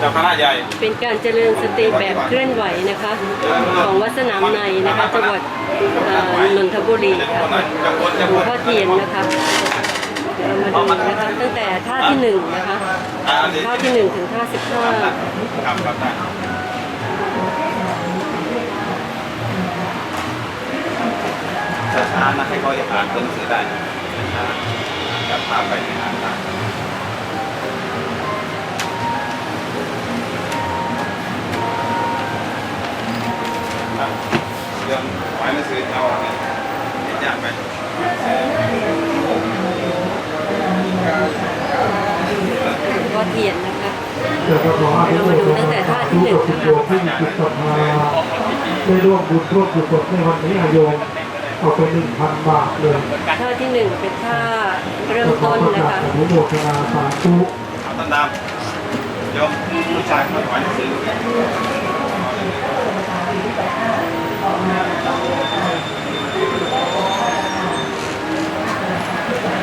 เจ้าคณะใหญ่เป็นการเจริญสติแบบเคลื่อนไหวนะคะ ของวัดสนามในนะคะจังหวัดเอ่อนนทบุรีค่ะหลวงพ่อเทียนนะคะเดี๋ยวเรามาดูนะคะตั้งแต่ท่าที่หนึ่งนะคะท่าที่หนึ่งถึงท่าสิบห้าครับครับได้ช้าๆนะให้เขาอ่านตัวหนังสือได้ช้าๆจับภาพไปในอ่านได้ กุศลในวันนี้อาโยมเอาไปหนึ่งพันบาทเลยท่าที่หนึ่งเป็นท่าเริ่มต้นขอนะคะอนุโมทนาสาธุเอาต้นดำโยมผู้ชายเขาถวายหนังสือ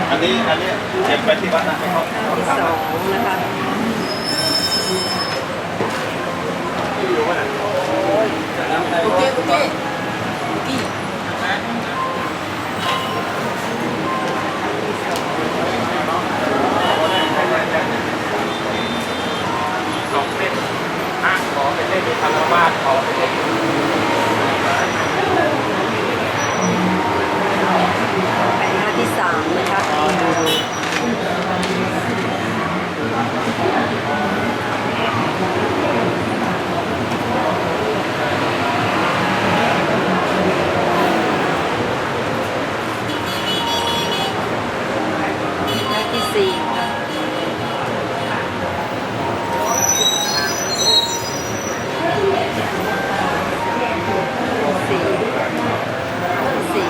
อันนี้อันนี้เก็บไปที่วัดนะให้เขาท่าที่สองนะคะสองเส้นห้างขอเป็นเล่นคารวาสขอเป็นเล่น ไปท่าที่สามนะคะท่าที่สี่ค่ะสี่สี่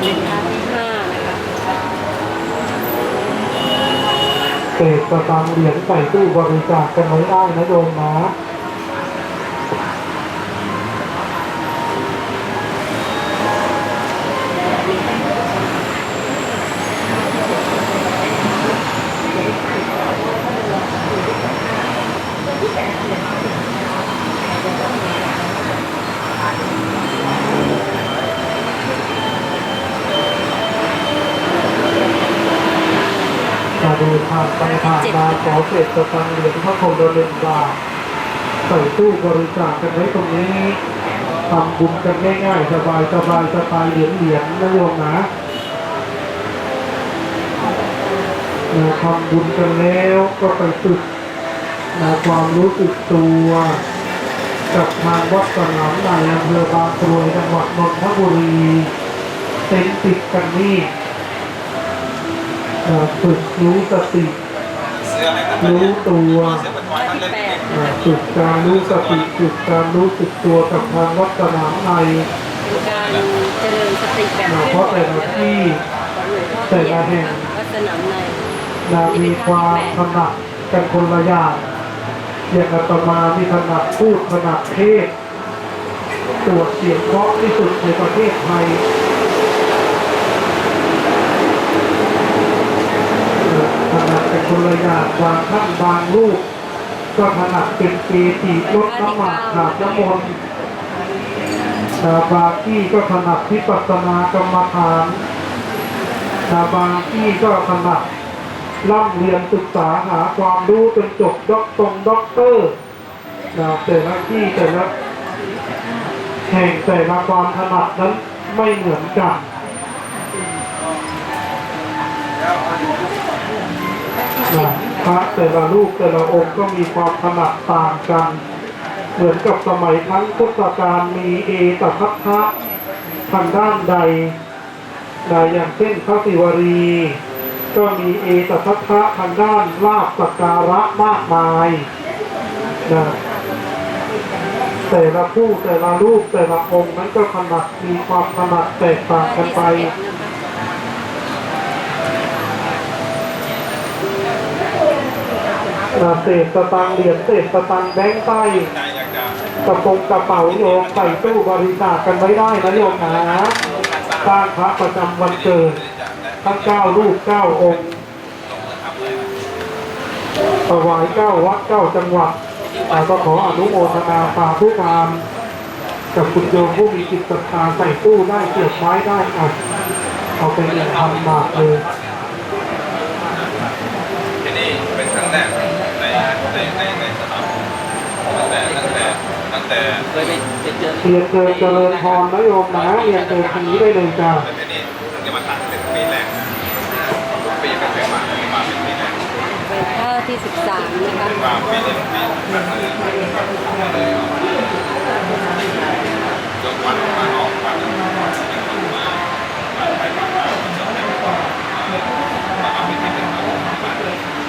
เป็นท่าที่ห้านะคะ เศษ สตางค์เหรียญใส่ตู้บริจาคกันไว้ได้นะโยมนะ มาดูทางไปผ่านมาขอเศษสตางค์เหรียญพระคมละหนึ่งบาทใส่ตู้บริจาคกันไว้ตรงนี้ทำบุญกันง่ายๆสบายสบายสบายเหรียญเหรียญนะโยมนะนะทำบุญกันแล้วก็ไปฝึกนะความรู้สึกตัวกับทางวัดสนามในอำเภอบางกรวยจังหวัดนนทบุรีเต็นติดกันนี่ ฝึกรู้สติเสื้อให้ท่านไปรู้เนี่ยตัวเสื้อไปถวายท่าท่านที่เล่นแปดเอ่อฝึกการรู้สติฝึกการรู้สึกตัวกับทางวัดสนามในเป็นการเจริญสติแบบเอ่อเคเพลื่อนราะไหวแต่ละที่ของหลวงพ่อเทียนนะคะวัดสนามในนามีความถนัดกันคนละอย่างอย่างอาตมามีถนัดพูดถนัดเทศน์ตรวจเสียงเพราะที่สุดในประเทศไทยเอ่อถนัดเป็น คนละอย่างบางท่านบางรูปก็ถนัดเป็นเกจิลดน้ำหมากขาดน้ำมนต์นาบางที่ก็ถนัดพิปัสนากรรมฐานนาบางที่ก็ถนัดร่ำเรียนศึกษาหาความรู้จนจบด็อกตรงด็อกเตอร์แต่ละที่แต่ละแห่งแต่ละความถนัดนั้นไม่เหมือนกัน นะพระแต่ละรูปแต่ละองค์ก็มีความถนัดต่างกัน เหมือนกับสมัยครั้งพุทธกาลมีเอตทัพพะทางด้านใดนะอย่างเช่นพระศิวรี ก็มีเอตทัพพะทางด้านลาบสักการะมากมายนะแต่ละผู้แต่ละรูปแต่ละองค์นั้นก็ถนัดมีความถนัดแตกต่างกันไป นะคะอ่าเศษสตังเหรียญเศษสตังแบงค์ใต้กระโปงกระเป๋าโยมใส่ตู้บริจาคกันไว้ได้นะโยมนะสร้างพระประจำวันเกิดทั้งเก้ารูปเก้าองค์ถวายเก้าวัดเก้าจังหวัดอ่าก็ขออนุโมทนาสาธุการกับคุณโยมผู้มีจิตศรัทธาใส่ตู้ได้เก็บไว้ได้อะเอาเป็นเงินพันบาทเลยที่นี่เป็นครั้งแรก ในในในในสนามตั้งแต่ตั้งแต่ตั้งแต่เคยไปไปเจอเรียนเชิญเจริญพรนะโยมนะเรียนเชิญคันนี้ได้เลยจ้าที่นี่เพิ่งจะมาตัดเป็นปีแรกปีไม่เคยมามาเป็นปีแรกเป็นท่าที่13นะคะมาปีนี้ปีแบบยกวันมาออกวันมาไปมามาจบแล้วมาเอาไปที่เป็นมา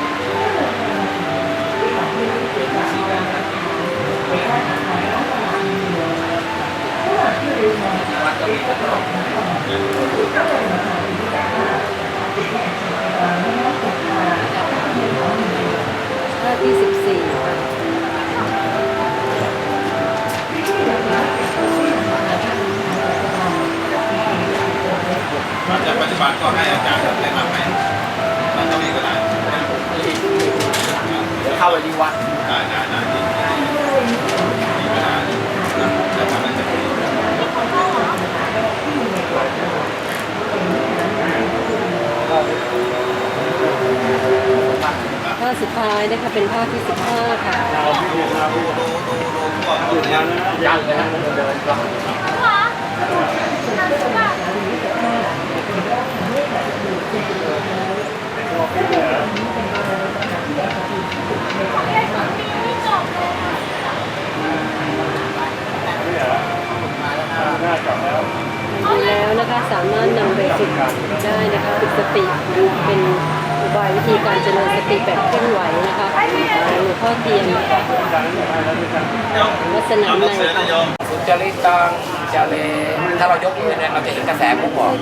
เข้าไปที่วัดได้ได้ได้ดีดีก็ได้จะทำให้จะดีท่าสุดท้ายนะคะเป็นท่าที่15ค่ะ ยันเลยฮะเดินก็ ดูแล้วนะคะสามารถนำไปฝึกได้นะคะฝึกสติเป็นอุบายวิธีการเจริญสติแบบเคลื่อนไหวนะคะของหลวงพ่อเทียนนะคะ วัดสนามในค่ะสุจริตตังจาเลถ้าเรายกมือเนี่ยเราจะเห็นกระแสผมบอก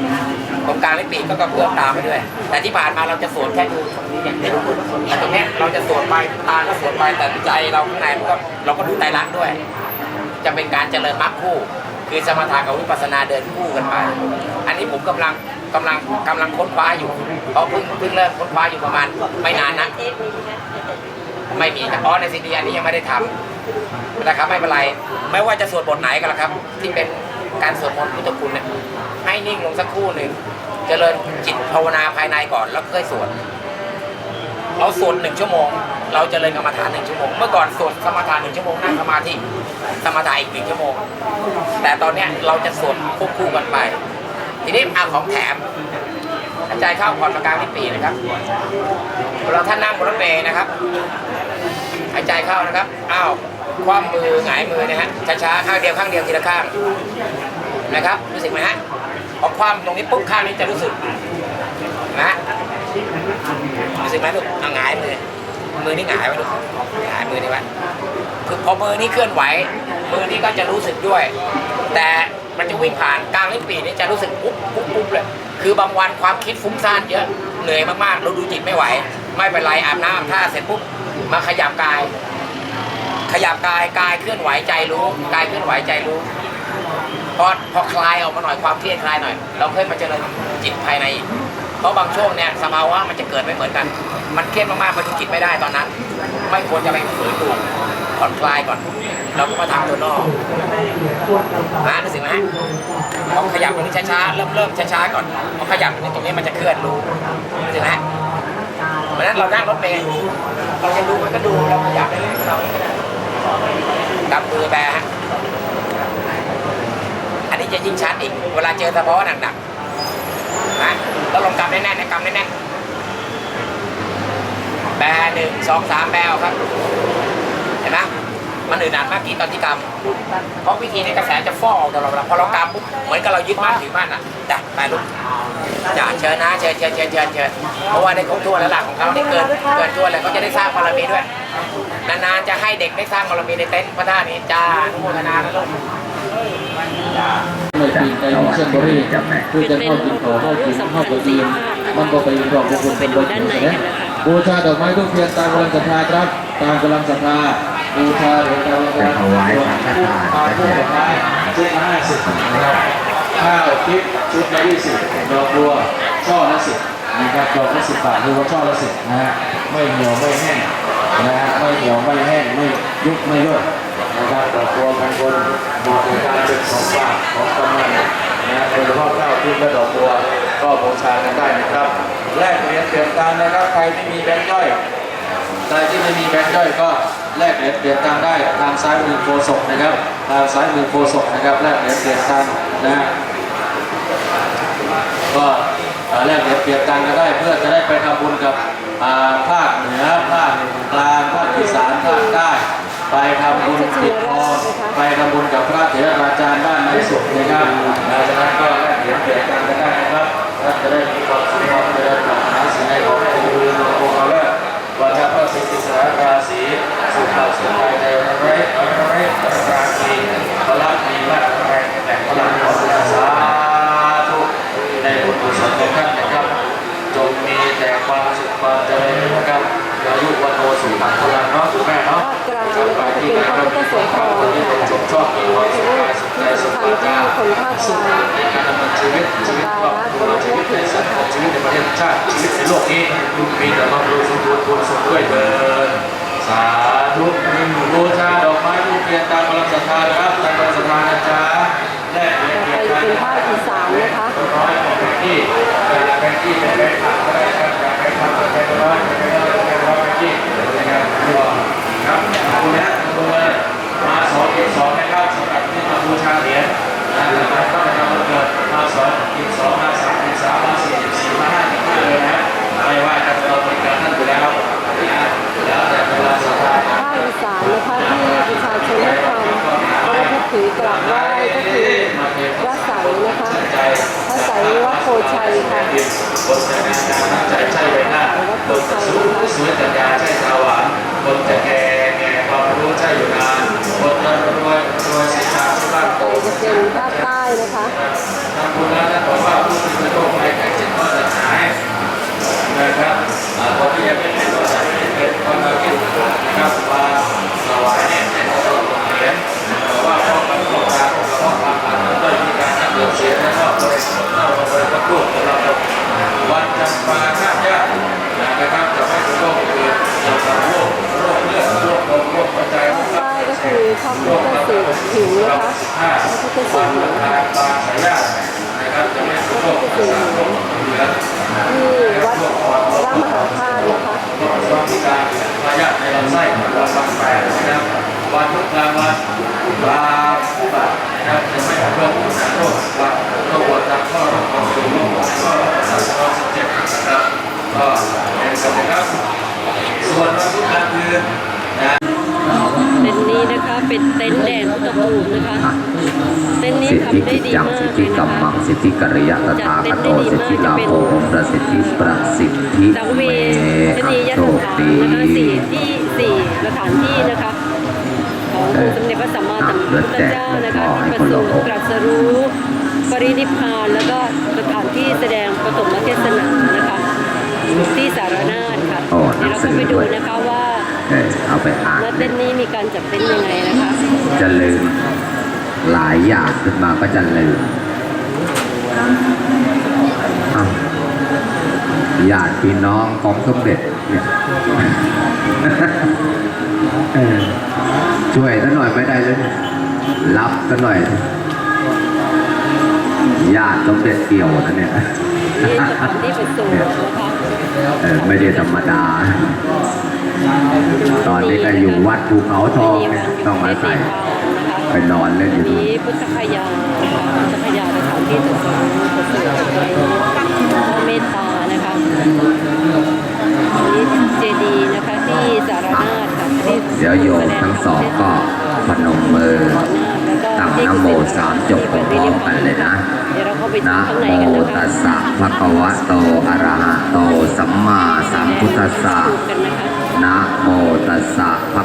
ตรงกลางลิปีกก็กระเพื่อมตามไปด้วย แต่ที่ผ่านมาเราจะสวดแค่ดูตรงนี้อย่างเดียวแต่ตรงนี้เราจะสวดไปตาก็สวดไปแต่ใจเราข้างในมันก็เราก็ดูไตรลักษณ์ด้วย จะเป็นการเจริญมรรคคู่ คือสมถะกับวิปัสสนาเดินคู่กันไป อันนี้ผมกำลังกำลังกำลังค้นคว้าอยู่เพราะเพิ่งเพิ่งเริ่มค้นคว้าอยู่ประมาณไม่นานนะ ไม่มีครับอ๋อในซีดีอันนี้ยังไม่ได้ทำนะครับไม่เป็นไรไม่ว่าจะสวดบทไหนก็แล้วครับ ที่เป็นการสวดมนต์พุทธคุณเนี่ยให้นิ่งลงสักครู่หนึ่งเจริญจิตภาวนาภายในก่อนแล้วค่อยสวดเราสวดหนึ่งชั่วโมง เราเจริญกรรมฐานหนึ่งชั่วโมง เมื่อก่อนสวดกรรมฐานหนึ่งชั่วโมงนั่งสมาธิสมาธิอีกหนึ่งชั่วโมง แต่ตอนเนี้ยเราจะสวดควบคู่กันไป ทีนี้อาของแถม ใจเข้าผ่อนประกางที่ปีนะครับเราท่านนั่งบนรถเมล์นะครับหายใจเข้านะครับ อ้าวคว่ำมือหงายมือนะฮะ ช้าๆ ข้างเดียวข้างเดียวทีละข้างนะครับ รู้สึกไหมฮะ พอคว่ำตรงนี้ปุ๊บข้างนี้จะรู้สึกนะฮะรู้สึกไหมลูกเอาหงายมือ มือนี่หงายไว้ลูกหงายมือนี่ไว้คือพอมือนี้เคลื่อนไหว มือนี้ก็จะรู้สึกด้วย แต่มันจะวิ่งผ่านกลางลิ้นปี่นี่จะรู้สึกปุ๊บปุ๊บปุ๊บเลย คือบางวันความคิดฟุ้งซ่านเยอะเหนื่อยมากๆเราดูจิตไม่ไหว ไม่เป็นไรอาบน้ำอาบท่าเสร็จปุ๊บมาขยับกาย ขยับกายกายเคลื่อนไหวใจรู้กายเคลื่อนไหวใจรู้พอพอคลายออกมาหน่อยความเครียดคลายหน่อย เราค่อยมาเจริญจิตภายในอีกเพราะบางช่วงเนี่ยสภาวะมันจะเกิดไม่เหมือนกัน มันเครียดมากๆมันจิตไม่ได้ตอนนั้น ไม่ควรจะไปฝืนดูผ่อนคลายก่อน เราก็มาทำตัวนอกนะรู้สึกไหมพอขยับตรงนี้ช้าๆ เริ่มเริ่มช้าๆ ก่อนพอขยับตรงนี้ตรงนี้มันจะเคลื่อนรู้รู้สึกไหมเพราะนั้นเรานั่งรถเมล์เราจะดูมันก็ดูเราขยับได้เลยเรากำมือแบฮะอันนี้จะยิ่งชัดอีก เวลาเจอสะพาะหนักๆนะแล้วลงกำแน่นๆนะกำแน่นๆแบหนึ่งสองสามแบวครับ มันอึดอัดมากที่ตอนที่กำเพราะวิธีในกระแสจะฟ้อออกตลอดเวลาพอเรากำปุ๊บเหมือนกับเรายึดมั่นถือมั่นอะจ้ะไปลูกจ้ะเชิญนะเชิญเชิญเชิญเชิญเชิญเพราะว่าได้ครบถ้วนแล้วหลักของเขานี่เกินเกินถ้วนเลยเขาจะได้สร้างบารมีด้วย นานๆจะให้เด็กได้สร้างบารมีในเต็นท์พระธาตุนี้จ้าอนุโมทนานะลูกจ้าไม่ปีในเส้นบริเพื่อจะเข้ากินต่อเข้ากินเข้าไปกินมันก็ไปรอบบุคคลเป็นบริด้านในเวณกันนะบูชาดอกไม้ทุกเทียนตามกำลังศรัทธาครับ ตามกำลังศรัทธา บูชาเหรียญตามกำลังศรัทธาจะถวายสังฆทานตามผู้ดอกไม้ชุดละห้าสิบนะครับข้าวพริกชุดละยี่สิบดอกบัวช่อละสิบนะครับดอกละสิบบาทหรือว่าช่อละสิบนะฮะไม่เหนียวไม่แห้งนะฮะไม่เหนียวไม่แห้งไม่ยุบไม่ย่นนะครับดอกบัวกันบนเหมาะในการเป็นของฝากของกำนันนะฮะโดยเฉพาะข้าวพริกและดอกบัวก็บูชากันได้นะครับแลกเหรียญเปลี่ยนกันนะครับใครที่มีแบงค์ย่อย ใครที่ไม่มีแบงค์ย่อยก็แลกเหรียญเปลี่ยนตังได้ทางซ้ายมือโคศกนะครับ ทางซ้ายมือโคศกนะครับแลกเหรียญเปลี่ยนตังนะฮะก็แลกเหรียญเปลี่ยนตังก็ได้เพื่อจะได้ไปทำบุญกับภาคเหนือภาคกลางภาคอีสานภาคใต้ไปทำบุญปิดทองไปทำบุญกับพระเถราจารย์บ้านในสุขนะครับดังนั้นก็แลกเหรียญเปลี่ยนตังกันได้นะครับจะได้มีความสุขความเจริญปรารถนาสิ่งใดของ ระสิทธิสารราศีสุขาสุขใจในไรไรราศีพลังมีมากแรงแต่พลังของสาธุในบุญกุศลของท่านนะครับจงมีแต่ความสุขความเจริญนะครับอายุวันโนสุขังพลังเนาะคุณแม่เนาะกลางนะคะจะเป็นพระพุทธโสธรวันนี้ค่ะชอบมีความสุขกายสุขใจสุขทางภาพที่คนภาคในการดำเนิน ชีวิตชีวิตครอบครัวชีวิตในสังคมชีวิตในประเทศชาติชีวิตในโลกนี้มีแต่ความรู้สมบูรณ์ผลสุขด้วยเถิดสาธุบูชาดอกไม้ทูบ สานนะคะที่ประชาชนให้ความเคารพนับถือกราบไหว้ก็คือวัดใสนะคะวัดใสวัดโพชัยค่ะบนจะงานการตั้งใจใช่ใบหน้าบนจะสูงสวยจัญญาใช่ตาหวานบนจะแก่แก่ความรู้ใช่อยู่นานบนจะรวยรวยสินค้าสุขภาพไปจะเป็นภาคใต้นะคะทำบุญแล้วท่านบอกว่าผู้ที่เป็นโรคภัยไข้เจ็บก็จะหายนะครับคนที่ยังไม่เป็นก็จะเป็นคนเราคิดนะครับ เกี่ยวกับโรคโรคเลือดโรคลมโรคหัวใจโรคใต้ก็คือพระพุทธสิหิงนะคะพระพุทธสิวันหิงทางบางสายญาตินะครับจะไม่เป็นโระสาทโรคเหลือที่วัดพระมหาธาตุนะคะวัสดิการพยาธิในลำไส้วันบางแปดนะครับวันทุกกลางวันปลาผู้บานะครับจะไม่เป็นโรคโรควัดโรคหัวใจข้อรคความสูงข้อรคประสาทโรคเจ็บนะครับก็เป็นสำคัญ ส่วนวันทุกกลางคืนนะเต็นท์นี้นะคะเป็นเต็นท์แดนพุทธภูมินะคะ เต็นท์นี้สิทธิทำได้กิจดีจังมากสิทเลธิยกันะมมัคะ งสิทธิกริยตถาคโตสิทธิลาภประสิทธิประสิทธิสังเวเมชนียโชสคถานดีนะคะสี่ที่สี่สถานที่นะคะ ขององค์สมเด็จพระสัมมาสัมพุทธเจ้านะคะที่ประสูติตรัสรู้ปรินิพพานแล้วก็สถานที่แสดงปฐมเทศนานะคะที่สารนา ถค่ะโอ้หเดี๋นัยวงเราสืก็อไปดูด้วยนะคะว่าเออเอาไปอ่านณเต้นท์นี้มีการจัดเต้นท์ยังไงนะคะจะลืมหลายอย่างขึ้นมาก็จะลืมอ้าวญาติพี่น้องของสมเด็จเนี่ย เออช่วยซะหน่อยไม่ได้เลย รับซะหน่อยญาติสมเด็จเกี่ยวนะเนี่ยที่สถานที่ประสูตินะคะ เออไม่ได้ธรรมดา ตอนนี้ก็อยู่วัดภูเขาทองเนี่ยต้องอาศัยไปนอนเล่นอยู่นี้พุทธคยาพุทธคยาสถานที่ศักดิ์สิทธิ์ประเสริฐใจพระเมตตานะคะอันนี้เจดีย์นะคะที่สารนาถค่ะเดี๋ยวโยมทั้งสองก็พนมมือ นะโมสามจบพร้อมๆกันเลยนะเดี๋ยวเราเข้าไปดูนะข้างในโมกันนะคะตัสสะภะคะวะโตอะระหะโตสัมมาสัมพุทธัสสะดูกันนะคะนะโมตัสสะภะ